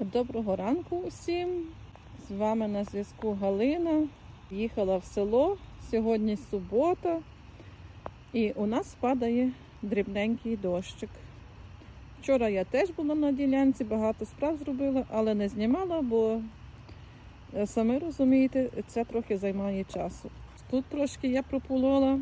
Доброго ранку усім. З вами на зв'язку Галина. Їхала в село. Сьогодні субота. І у нас падає дрібненький дощик. Вчора я теж була на ділянці, багато справ зробила, але не знімала, бо е, самі розумієте, це трохи займає часу. Тут трошки я прополола.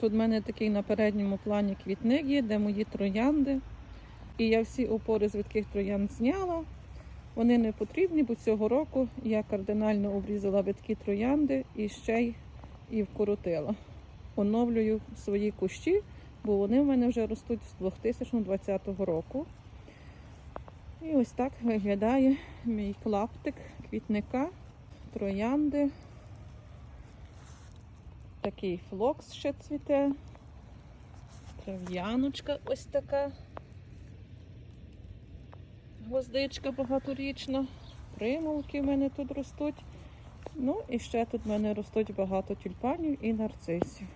Тут в мене такий на передньому плані квітник є, де мої троянди. І я всі опори з відких троянд зняла. Вони не потрібні, бо цього року я кардинально обрізала виткі троянди і ще й і вкоротила. Оновлюю свої кущі, бо вони в мене вже ростуть з 2020 року. І ось так виглядає мій клаптик квітника, троянди. Такий флокс ще цвіте. Трав'яночка ось така гвоздичка багаторічна, примулки в мене тут ростуть. Ну і ще тут в мене ростуть багато тюльпанів і нарцисів.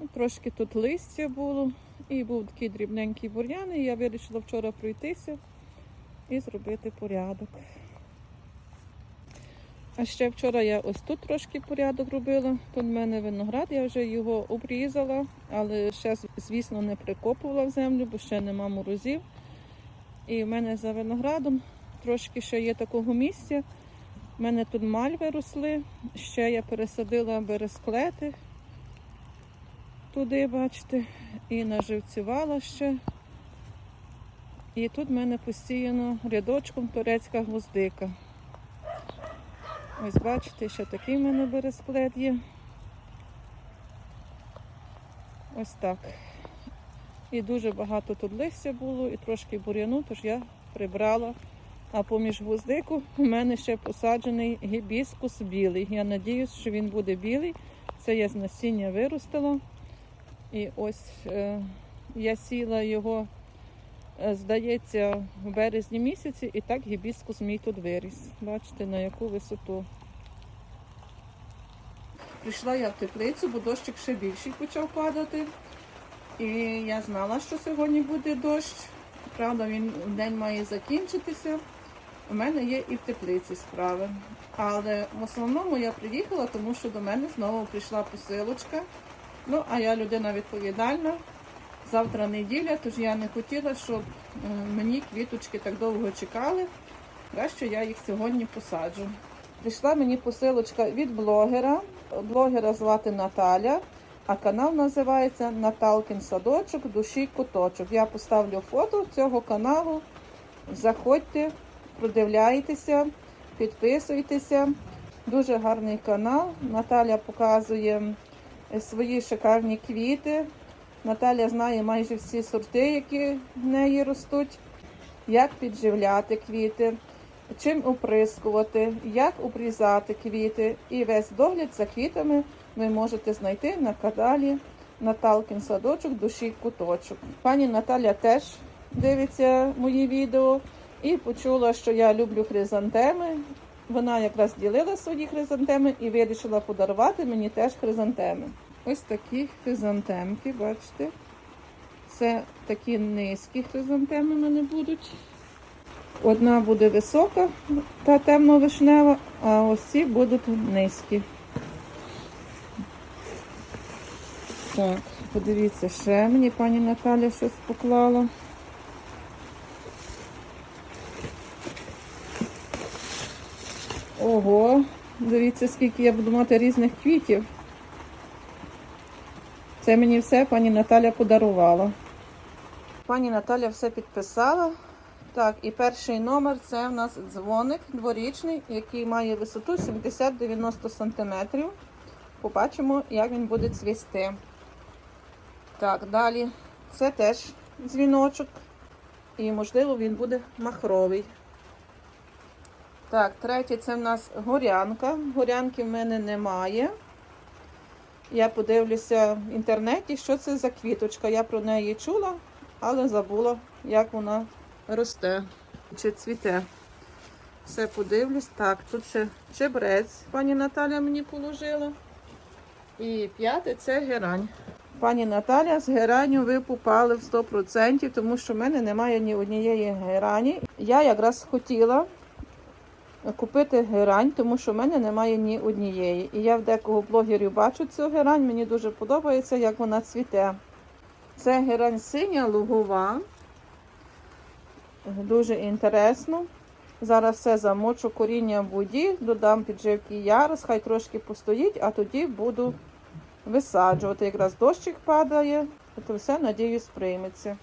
Ну, Трошки тут листя було і був такий дрібненький бур'ян, і я вирішила вчора пройтися і зробити порядок. А ще вчора я ось тут трошки порядок робила. Тут в мене виноград, я вже його обрізала, але ще, звісно, не прикопувала в землю, бо ще нема морозів. І в мене за виноградом трошки ще є такого місця. У мене тут мальви росли, ще я пересадила бересклети туди, бачите, і наживцювала ще. І тут в мене постійно рядочком турецька гвоздика. Ось бачите, ще такий в мене бересклет є. Ось так. І дуже багато тут листя було, і трошки бур'яну, тож я прибрала. А поміж гвоздику у мене ще посаджений гібіскус білий. Я сподіваюся, що він буде білий. Це я з насіння виростила. І ось е, я сіла його, е, здається, в березні місяці, і так гібіскус мій тут виріс. Бачите, на яку висоту. Прийшла я в теплицю, бо дощик ще більший почав падати. І я знала, що сьогодні буде дощ. Правда, він день має закінчитися. У мене є і в теплиці справи. Але в основному я приїхала, тому що до мене знову прийшла посилочка. Ну, а я людина відповідальна. Завтра неділя, тож я не хотіла, щоб е, мені квіточки так довго чекали. Краще я їх сьогодні посаджу. Прийшла мені посилочка від блогера. Блогера звати Наталя. А канал називається Наталкін садочок, душі куточок. Я поставлю фото цього каналу. Заходьте, продивляйтеся, підписуйтеся. Дуже гарний канал. Наталя показує свої шикарні квіти. Наталя знає майже всі сорти, які в неї ростуть, як підживляти квіти, чим оприскувати, як обрізати квіти. І весь догляд за квітами ви можете знайти на каналі Наталкін садочок душі куточок. Пані Наталя теж дивиться мої відео і почула, що я люблю хризантеми. Вона якраз ділила свої хризантеми і вирішила подарувати мені теж хризантеми. Ось такі хризантемки, бачите. Це такі низькі хризантеми в мене будуть. Одна буде висока та темно-вишнева, а ось ці будуть низькі. Так, подивіться, ще мені пані Наталя щось поклала. Ого, дивіться, скільки я буду мати різних квітів. Це мені все пані Наталя подарувала. Пані Наталя все підписала. Так, і перший номер це в нас дзвоник дворічний, який має висоту 70-90 см. Побачимо, як він буде цвісти. Так, далі це теж дзвіночок. І, можливо, він буде махровий. Так, третє це в нас горянка. Горянки в мене немає. Я подивлюся в інтернеті, що це за квіточка. Я про неї чула, але забула, як вона росте чи цвіте. Все подивлюсь. Так, тут ще чебрець, пані Наталя мені положила. І п'яте це герань. Пані Наталя, з гераню ви попали в 100%, тому що в мене немає ні однієї герані. Я якраз хотіла купити герань, тому що в мене немає ні однієї. І я в декого блогерів бачу цю герань, мені дуже подобається, як вона цвіте. Це герань синя лугова. Дуже інтересно. Зараз все замочу коріння в воді, додам підживки ярус, хай трошки постоїть, а тоді буду висаджувати. Якраз дощик падає, то все, надіюсь, прийметься.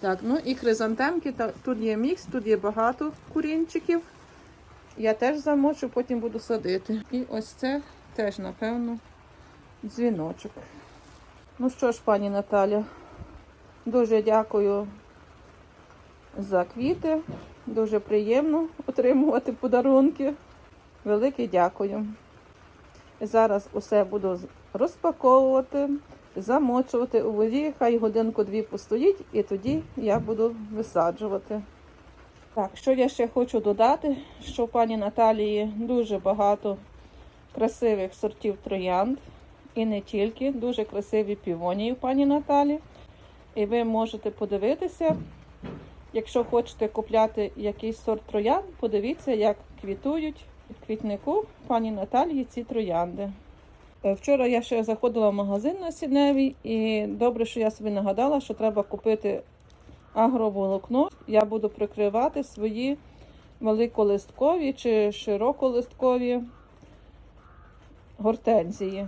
Так, ну і хризантемки. Тут є мікс, тут є багато корінчиків. Я теж замочу, потім буду садити. І ось це теж, напевно, дзвіночок. Ну що ж, пані Наталя, дуже дякую за квіти. Дуже приємно отримувати подарунки. Велике дякую. Зараз усе буду розпаковувати, замочувати у воді, хай годинку-дві постоїть, і тоді я буду висаджувати. Так, що я ще хочу додати, що у пані Наталії дуже багато красивих сортів троянд. І не тільки, дуже красиві півонії у пані Наталі. І ви можете подивитися, якщо хочете купляти якийсь сорт троянд, подивіться, як квітують в квітнику пані Наталії ці троянди. Е, Вчора я ще заходила в магазин на Сіневій, і добре, що я собі нагадала, що треба купити агроволокно. Я буду прикривати свої великолисткові чи широколисткові гортензії.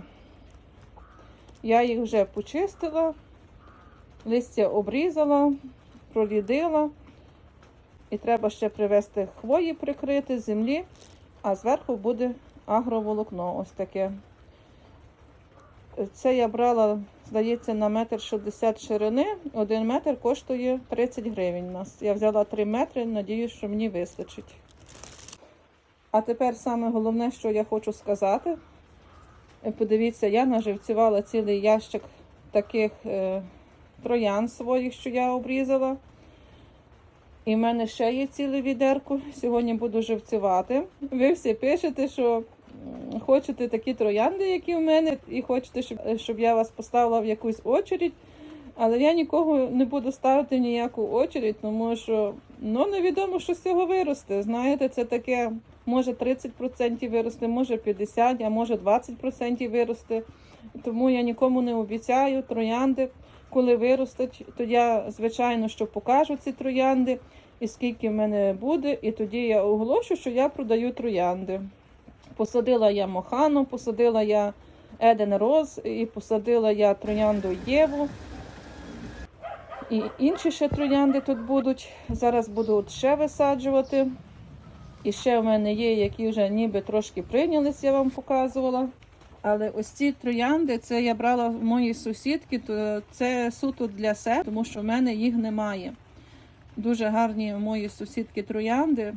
Я їх вже почистила, листя обрізала, прорідила. І треба ще привезти хвої прикрити землі, а зверху буде агроволокно ось таке. Це я брала, здається, на метр 60 ширини. Один метр коштує 30 гривень. у нас. Я взяла 3 метри, надіюсь, що мені вистачить. А тепер саме головне, що я хочу сказати. Е, Подивіться, я наживцювала цілий ящик таких е, троян своїх, що я обрізала. І в мене ще є ціле відерко. Сьогодні буду живцювати. Ви всі пишете, що хочете такі троянди, які в мене, і хочете, щоб, щоб я вас поставила в якусь очередь. Але я нікого не буду ставити в ніяку очередь, тому що ну, невідомо, що з цього виросте. Знаєте, це таке, може 30% виросте, може 50%, а може 20% виросте. Тому я нікому не обіцяю троянди. Коли виростуть, то я, звичайно, що покажу ці троянди і скільки в мене буде, і тоді я оголошу, що я продаю троянди. Посадила я Мохану, посадила я Еден Роз і посадила я троянду Єву. І інші ще троянди тут будуть. Зараз буду ще висаджувати. І ще в мене є, які вже ніби трошки прийнялись, я вам показувала. Але ось ці троянди, це я брала в моїй сусідки, то це суто для себе, тому що в мене їх немає. Дуже гарні у моїй сусідки троянди.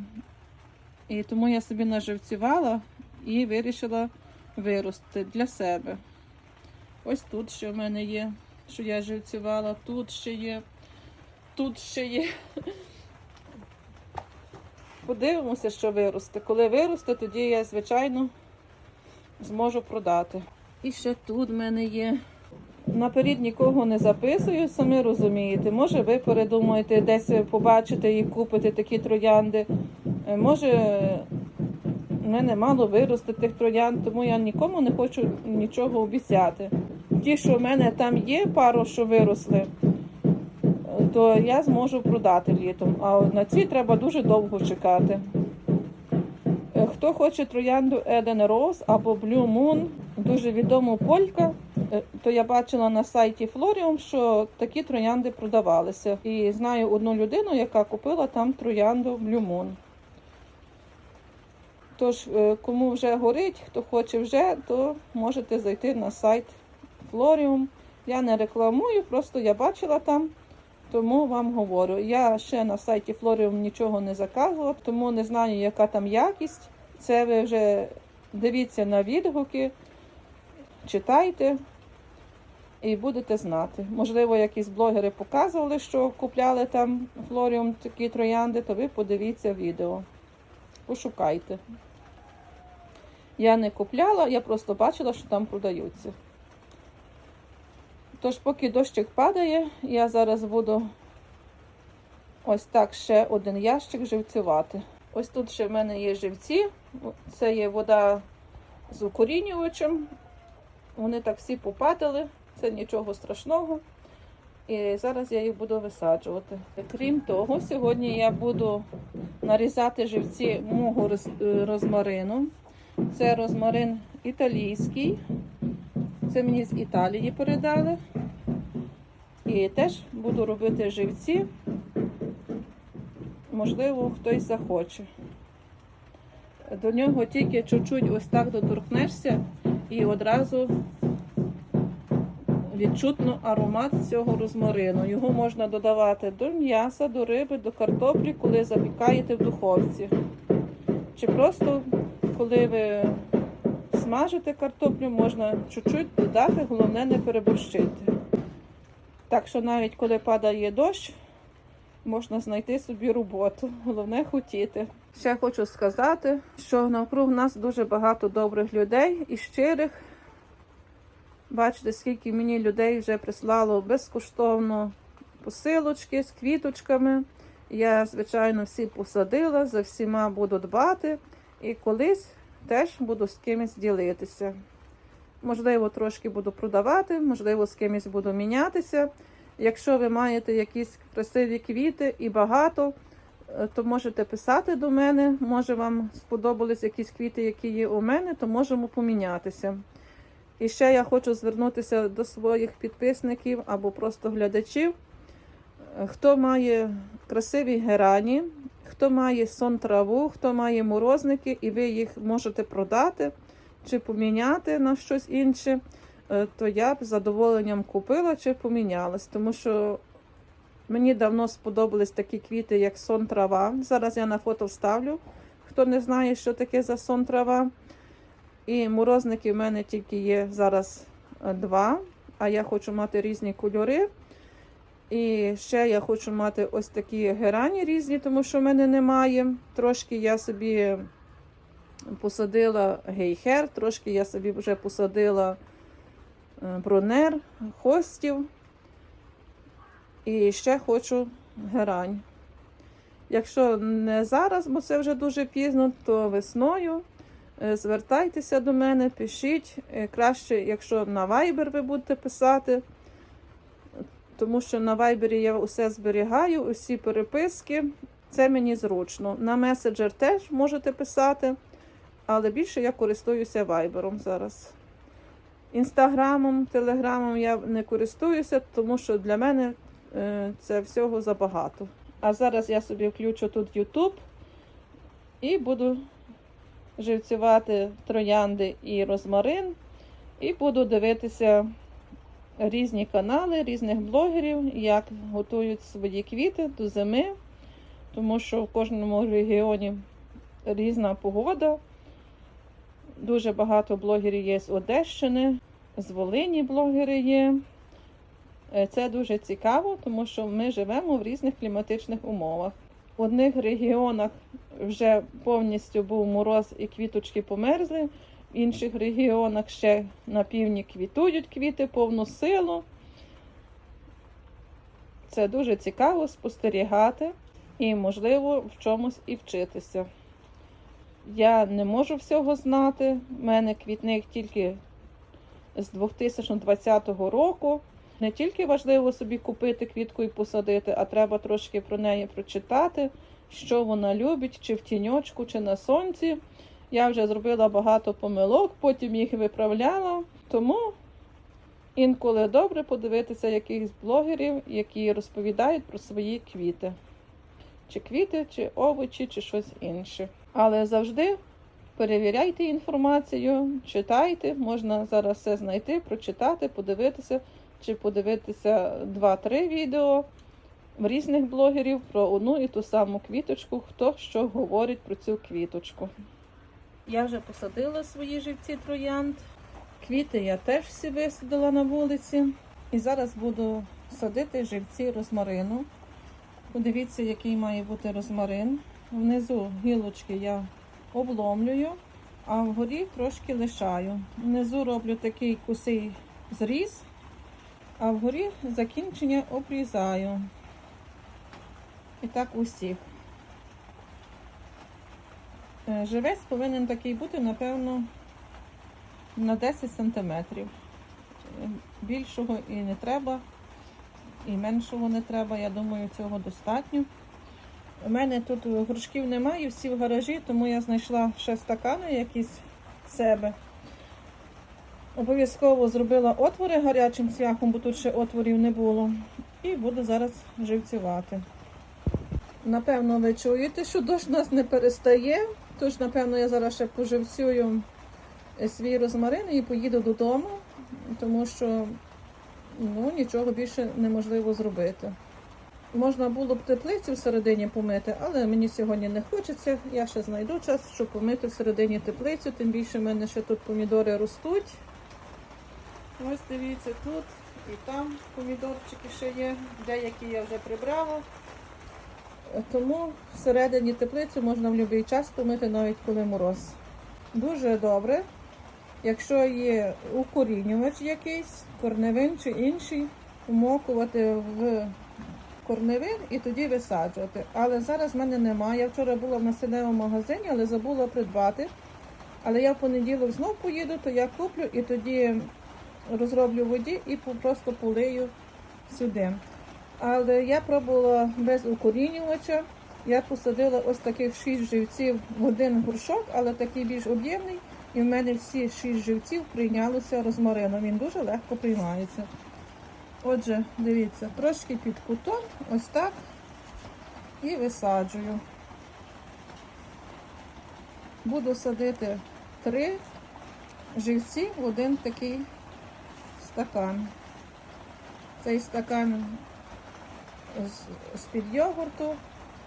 І тому я собі наживцювала і вирішила вирости для себе. Ось тут ще в мене є, що я живцювала, тут ще є, тут ще є. Подивимося, що виросте. Коли виросте, тоді я, звичайно, зможу продати. І ще тут в мене є. Наперед нікого не записую, самі розумієте. Може, ви передумаєте десь побачите і купите такі троянди. Е, Може, в мене мало виросте тих троянд, тому я нікому не хочу нічого обіцяти. Ті, що в мене там є, пару, що виросли, е, то я зможу продати літом. А на ці треба дуже довго чекати. Хто хоче троянду Eden Rose або Blue Moon, дуже відому полька, е, то я бачила на сайті Florium, що такі троянди продавалися. І знаю одну людину, яка купила там троянду Blue Moon. Тож, е, кому вже горить, хто хоче вже, то можете зайти на сайт Florium. Я не рекламую, просто я бачила там, тому вам говорю. Я ще на сайті Florium нічого не заказувала, тому не знаю, яка там якість. Це ви вже дивіться на відгуки, читайте і будете знати. Можливо, якісь блогери показували, що купляли там Florium такі троянди, то ви подивіться відео. Пошукайте. Я не купляла, я просто бачила, що там продаються. Тож, поки дощик падає, я зараз буду ось так ще один ящик живцювати. Ось тут ще в мене є живці. Це є вода з укорінювачем. Вони так всі попадали, це нічого страшного. І зараз я їх буду висаджувати. Крім того, сьогодні я буду нарізати живці мого е, розмарину. Це розмарин італійський. Це мені з Італії передали. І теж буду робити живці. Можливо, хтось захоче. До нього тільки чуть-чуть ось так доторкнешся і одразу відчутно аромат цього розмарину. Його можна додавати до м'яса, до риби, до картоплі, коли запікаєте в духовці. Чи просто коли ви смажите картоплю, можна чуть-чуть додати, головне не переборщити. Так що навіть коли падає дощ, можна знайти собі роботу. Головне хотіти. Ще хочу сказати, що навкруг нас дуже багато добрих людей і щирих. Бачите, скільки мені людей вже прислало безкоштовно посилочки з квіточками. Я, звичайно, всі посадила, за всіма буду дбати і колись теж буду з кимось ділитися. Можливо, трошки буду продавати, можливо, з кимось буду мінятися. Якщо ви маєте якісь красиві квіти і багато, е, то можете писати до мене. Може, вам сподобались якісь квіти, які є у мене, то можемо помінятися. І ще я хочу звернутися до своїх підписників або просто глядачів. Хто має красиві герані, хто має сон траву, хто має морозники, і ви їх можете продати чи поміняти на щось інше, то я б з задоволенням купила чи помінялась, тому що мені давно сподобались такі квіти, як сон трава. Зараз я на фото вставлю. Хто не знає, що таке за сон трава. І морозники в мене тільки є зараз е, два, а я хочу мати різні кольори. І ще я хочу мати ось такі герані різні, тому що в мене немає. Трошки я собі посадила гейхер, трошки я собі вже посадила е, бронер, хостів. І ще хочу герань. Якщо не зараз, бо це вже дуже пізно, то весною е, звертайтеся до мене, пишіть. Е, Краще, якщо на Viber ви будете писати, тому що на Viber я усе зберігаю, усі переписки. Це мені зручно. На меседжер теж можете писати, але більше я користуюся Viber зараз. Інстаграмом, телеграмом я не користуюся, тому що для мене е, це всього забагато. А зараз я собі включу тут YouTube і буду живцювати троянди і розмарин, і буду дивитися різні канали різних блогерів, як готують свої квіти до зими, тому що в кожному регіоні різна погода. Дуже багато блогерів є з Одещини, з Волині блогери є. Е, Це дуже цікаво, тому що ми живемо в різних кліматичних умовах. В одних регіонах вже повністю був мороз і квіточки померзли, в інших регіонах ще на півдні квітують квіти повну силу. Це дуже цікаво спостерігати і, можливо, в чомусь і вчитися. Я не можу всього знати. У мене квітник тільки з 2020 року. Не тільки важливо собі купити квітку і посадити, а треба трошки про неї прочитати, що вона любить, чи в тіньочку, чи на сонці. Я вже зробила багато помилок, потім їх виправляла. Тому інколи добре подивитися якихось блогерів, які розповідають про свої квіти. Чи квіти, чи овочі, чи щось інше. Але завжди перевіряйте інформацію, читайте, можна зараз все знайти, прочитати, подивитися, чи подивитися 2-3 відео в різних блогерів про одну і ту саму квіточку, хто що говорить про цю квіточку. Я вже посадила свої живці троянд. Квіти я теж всі висадила на вулиці. І зараз буду садити живці розмарину. Подивіться, який має бути розмарин. Внизу гілочки я обломлюю, а вгорі трошки лишаю. Внизу роблю такий косий зріз, А вгорі закінчення обрізаю. І так усіх. Е, Живець повинен такий бути, напевно, на 10 сантиметрів. Е, Більшого і не треба, і меншого не треба. Я думаю, цього достатньо. У мене тут горшків немає, всі в гаражі, тому я знайшла ще стакани якісь в себе. Обов'язково зробила отвори гарячим цвяхом, бо тут ще отворів не було. І буду зараз живцювати. Напевно, ви чуєте, що дощ нас не перестає. Тож, напевно, я зараз ще поживцюю свій розмарин і поїду додому, тому що ну, нічого більше неможливо зробити. Можна було б теплицю всередині помити, але мені сьогодні не хочеться. Я ще знайду час, щоб помити всередині теплицю, тим більше в мене ще тут помідори ростуть. Ось дивіться, тут і там помідорчики ще є, деякі я вже прибрала. Тому всередині теплицю можна в будь-який час помити, навіть коли мороз. Дуже добре. Якщо є укорінювач якийсь, корневин чи інший, вмокувати в корневин і тоді висаджувати. Але зараз в мене немає. Я вчора була в населеному магазині, але забула придбати. Але я в понеділок знов поїду, то я куплю і тоді розроблю воді і просто полию сюди. Але я пробувала без укорінювача. Я посадила ось таких шість живців в один горшок, але такий більш об'ємний. І в мене всі шість живців прийнялися розмарином. Він дуже легко приймається. Отже, дивіться, трошки під кутом, ось так. І висаджую. Буду садити три живці в один такий стакан. Цей стакан з-під йогурту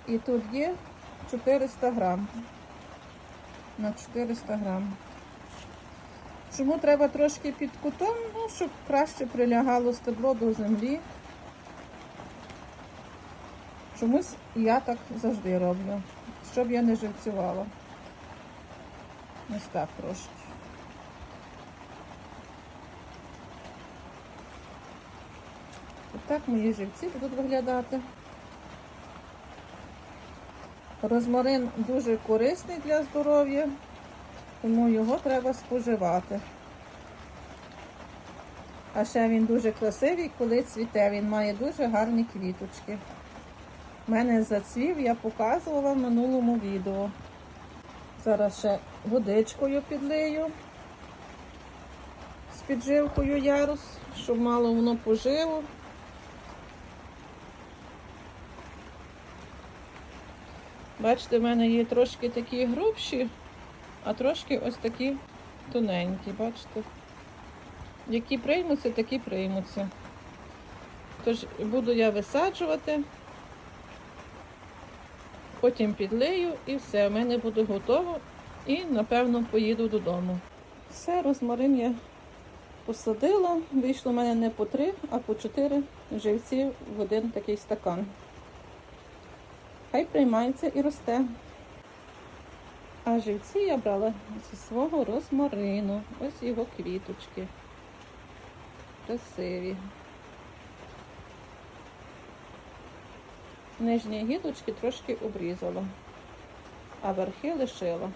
і тут є 400 грам. На 400 грам. Чому треба трошки під кутом? Ну, щоб краще прилягало стебло до землі. Чомусь я так завжди роблю, щоб я не живцювала. Ось так трошки. Так мої живці будуть виглядати. Розмарин дуже корисний для здоров'я, тому його треба споживати. А ще він дуже красивий, коли цвіте. Він має дуже гарні квіточки. У мене зацвів, я показувала в минулому відео. Зараз ще водичкою підлию з підживкою ярус, щоб мало воно пожило. Бачите, в мене є трошки такі грубші, а трошки ось такі тоненькі, бачите? Які приймуться, такі приймуться. Тож буду я висаджувати, потім підлию і все, в мене буде готово і, напевно, поїду додому. Все, розмарин я посадила. Вийшло в мене не по три, а по чотири живці в один такий стакан. Хай приймається і росте. А живці я брала зі свого розмарину. Ось його квіточки. Красиві. Нижні гілочки трошки обрізала, а верхи лишила.